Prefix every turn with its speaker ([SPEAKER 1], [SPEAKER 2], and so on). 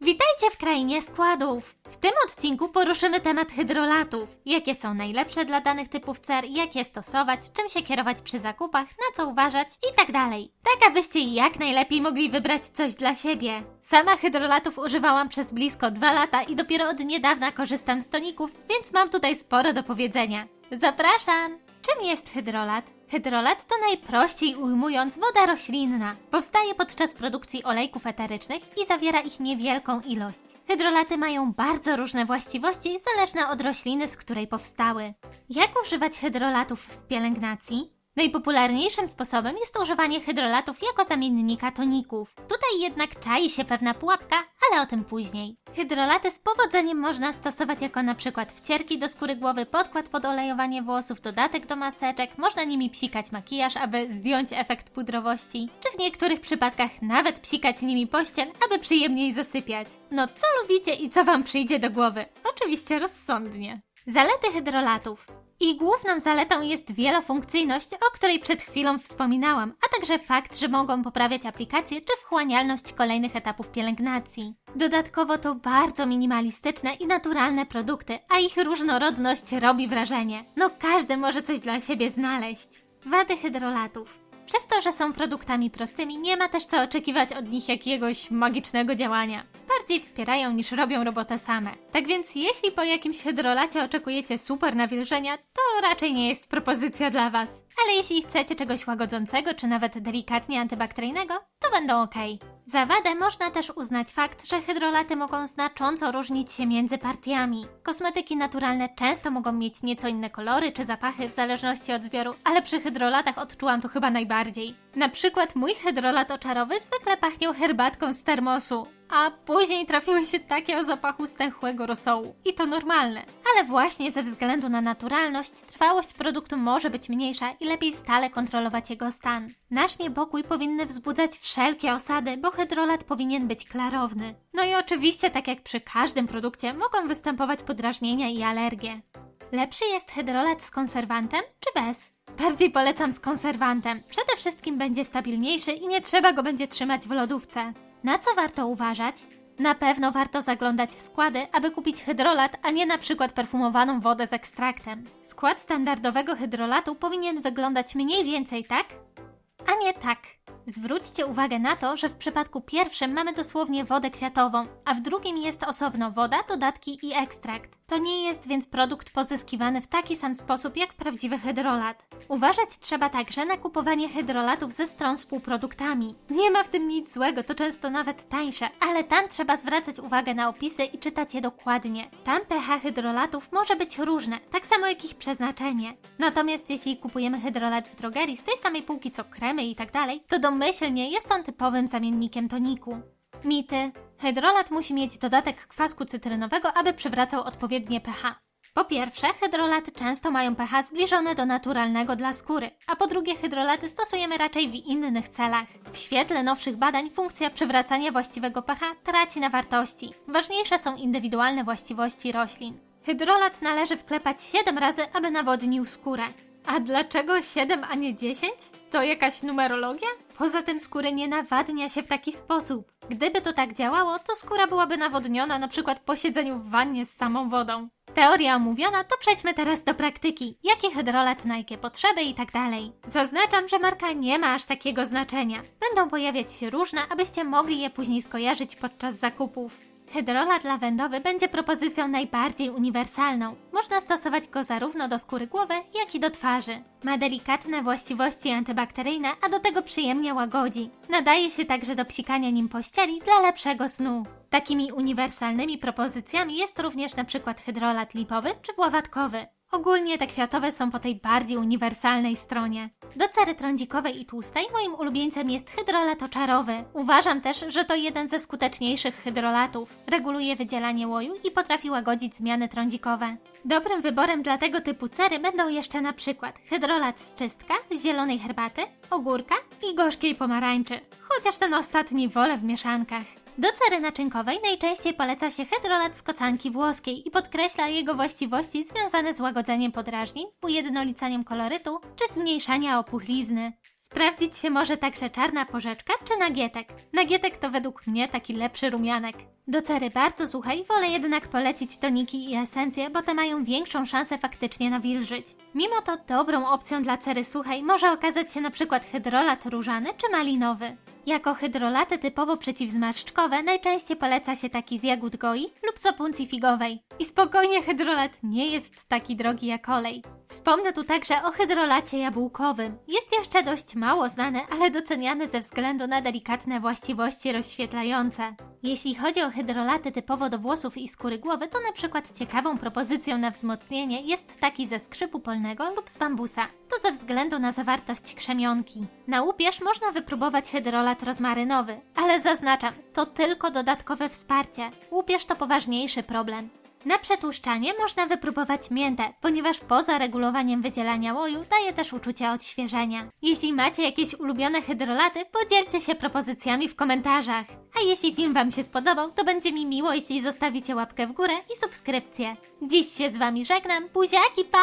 [SPEAKER 1] Witajcie w krainie składów! W tym odcinku poruszymy temat hydrolatów. Jakie są najlepsze dla danych typów cer, jak je stosować, czym się kierować przy zakupach, na co uważać i tak. Tak abyście jak najlepiej mogli wybrać coś dla siebie. Sama hydrolatów używałam przez blisko dwa lata i dopiero od niedawna korzystam z toników, więc mam tutaj sporo do powiedzenia. Zapraszam! Czym jest hydrolat? Hydrolat to najprościej ujmując woda roślinna. Powstaje podczas produkcji olejków eterycznych i zawiera ich niewielką ilość. Hydrolaty mają bardzo różne właściwości zależne od rośliny, z której powstały. Jak używać hydrolatów w pielęgnacji? Najpopularniejszym sposobem jest używanie hydrolatów jako zamiennika toników. Tutaj jednak czai się pewna pułapka, ale o tym później. Hydrolaty z powodzeniem można stosować jako na przykład wcierki do skóry głowy, podkład pod olejowanie włosów, dodatek do maseczek, można nimi psikać makijaż, aby zdjąć efekt pudrowości, czy w niektórych przypadkach nawet psikać nimi pościel, aby przyjemniej zasypiać. No co lubicie i co wam przyjdzie do głowy? Oczywiście rozsądnie. Zalety hydrolatów. Ich główną zaletą jest wielofunkcyjność, o której przed chwilą wspominałam, a także fakt, że mogą poprawiać aplikację czy wchłanialność kolejnych etapów pielęgnacji. Dodatkowo to bardzo minimalistyczne i naturalne produkty, a ich różnorodność robi wrażenie. No każdy może coś dla siebie znaleźć. Wady hydrolatów. Przez to, że są produktami prostymi, nie ma też co oczekiwać od nich jakiegoś magicznego działania. Bardziej wspierają niż robią robotę same. Tak więc jeśli po jakimś hydrolacie oczekujecie super nawilżenia, to raczej nie jest propozycja dla Was. Ale jeśli chcecie czegoś łagodzącego, czy nawet delikatnie antybakteryjnego, to będą ok. Za wadę można też uznać fakt, że hydrolaty mogą znacząco różnić się między partiami. Kosmetyki naturalne często mogą mieć nieco inne kolory czy zapachy w zależności od zbioru, ale przy hydrolatach odczułam to chyba najbardziej. Na przykład mój hydrolat oczarowy zwykle pachniał herbatką z termosu, a później trafiły się takie o zapachu stęchłego rosołu. I to normalne. Ale właśnie ze względu na naturalność, trwałość produktu może być mniejsza i lepiej stale kontrolować jego stan. Nasz niepokój powinny wzbudzać wszelkie osady, bo hydrolat powinien być klarowny. No i oczywiście, tak jak przy każdym produkcie, mogą występować podrażnienia i alergie. Lepszy jest hydrolat z konserwantem czy bez? Bardziej polecam z konserwantem. Przede wszystkim będzie stabilniejszy i nie trzeba go będzie trzymać w lodówce. Na co warto uważać? Na pewno warto zaglądać w składy, aby kupić hydrolat, a nie na przykład perfumowaną wodę z ekstraktem. Skład standardowego hydrolatu powinien wyglądać mniej więcej tak, a nie tak. Zwróćcie uwagę na to, że w przypadku pierwszym mamy dosłownie wodę kwiatową, a w drugim jest osobno woda, dodatki i ekstrakt. To nie jest więc produkt pozyskiwany w taki sam sposób jak prawdziwy hydrolat. Uważać trzeba także na kupowanie hydrolatów ze stron z półproduktami. Nie ma w tym nic złego, to często nawet tańsze, ale tam trzeba zwracać uwagę na opisy i czytać je dokładnie. Tam pH hydrolatów może być różne, tak samo jak ich przeznaczenie. Natomiast jeśli kupujemy hydrolat w drogerii z tej samej półki co kremy i tak dalej, to domyślnie jest on typowym zamiennikiem toniku. Mity. Hydrolat musi mieć dodatek kwasku cytrynowego, aby przywracał odpowiednie pH. Po pierwsze, hydrolaty często mają pH zbliżone do naturalnego dla skóry, a po drugie, hydrolaty stosujemy raczej w innych celach. W świetle nowszych badań funkcja przywracania właściwego pH traci na wartości. Ważniejsze są indywidualne właściwości roślin. Hydrolat należy wklepać 7 razy, aby nawodnił skórę. A dlaczego 7, a nie 10? To jakaś numerologia? Poza tym skóry nie nawadnia się w taki sposób. Gdyby to tak działało, to skóra byłaby nawodniona na przykład po siedzeniu w wannie z samą wodą. Teoria omówiona, to przejdźmy teraz do praktyki. Jaki hydrolat na jakie potrzeby i tak dalej. Zaznaczam, że marka nie ma aż takiego znaczenia. Będą pojawiać się różne, abyście mogli je później skojarzyć podczas zakupów. Hydrolat lawendowy będzie propozycją najbardziej uniwersalną. Można stosować go zarówno do skóry głowy, jak i do twarzy. Ma delikatne właściwości antybakteryjne, a do tego przyjemnie łagodzi. Nadaje się także do psikania nim pościeli dla lepszego snu. Takimi uniwersalnymi propozycjami jest również przykład hydrolat lipowy czy bławatkowy. Ogólnie te kwiatowe są po tej bardziej uniwersalnej stronie. Do cery trądzikowej i tłustej moim ulubieńcem jest hydrolat oczarowy. Uważam też, że to jeden ze skuteczniejszych hydrolatów. Reguluje wydzielanie łoju i potrafi łagodzić zmiany trądzikowe. Dobrym wyborem dla tego typu cery będą jeszcze na przykład hydrolat z czystka, z zielonej herbaty, ogórka i gorzkiej pomarańczy. Chociaż ten ostatni wolę w mieszankach. Do cery naczynkowej najczęściej poleca się hydrolat z kocanki włoskiej i podkreśla jego właściwości związane z łagodzeniem podrażnień, ujednolicaniem kolorytu czy zmniejszania opuchlizny. Sprawdzić się może także czarna porzeczka czy nagietek. Nagietek to według mnie taki lepszy rumianek. Do cery bardzo słuchaj, wolę jednak polecić toniki i esencje, bo te mają większą szansę faktycznie nawilżyć. Mimo to dobrą opcją dla cery suchej może okazać się przykład hydrolat różany czy malinowy. Jako hydrolaty typowo przeciwzmarszczkowe najczęściej poleca się taki z jagód goi lub z opuncji figowej. I spokojnie hydrolat nie jest taki drogi jak olej. Wspomnę tu także o hydrolacie jabłkowym. Jest jeszcze dość mało znany, ale doceniany ze względu na delikatne właściwości rozświetlające. Jeśli chodzi o hydrolaty typowo do włosów i skóry głowy, to na przykład ciekawą propozycją na wzmocnienie jest taki ze skrzypu polnego lub z bambusa. To ze względu na zawartość krzemionki. Na łupież można wypróbować hydrolat rozmarynowy, ale zaznaczam, to tylko dodatkowe wsparcie. Łupież to poważniejszy problem. Na przetłuszczanie można wypróbować miętę, ponieważ poza regulowaniem wydzielania łoju daje też uczucie odświeżenia. Jeśli macie jakieś ulubione hydrolaty, podzielcie się propozycjami w komentarzach. A jeśli film Wam się spodobał, to będzie mi miło, jeśli zostawicie łapkę w górę i subskrypcję. Dziś się z Wami żegnam, buziaki, pa!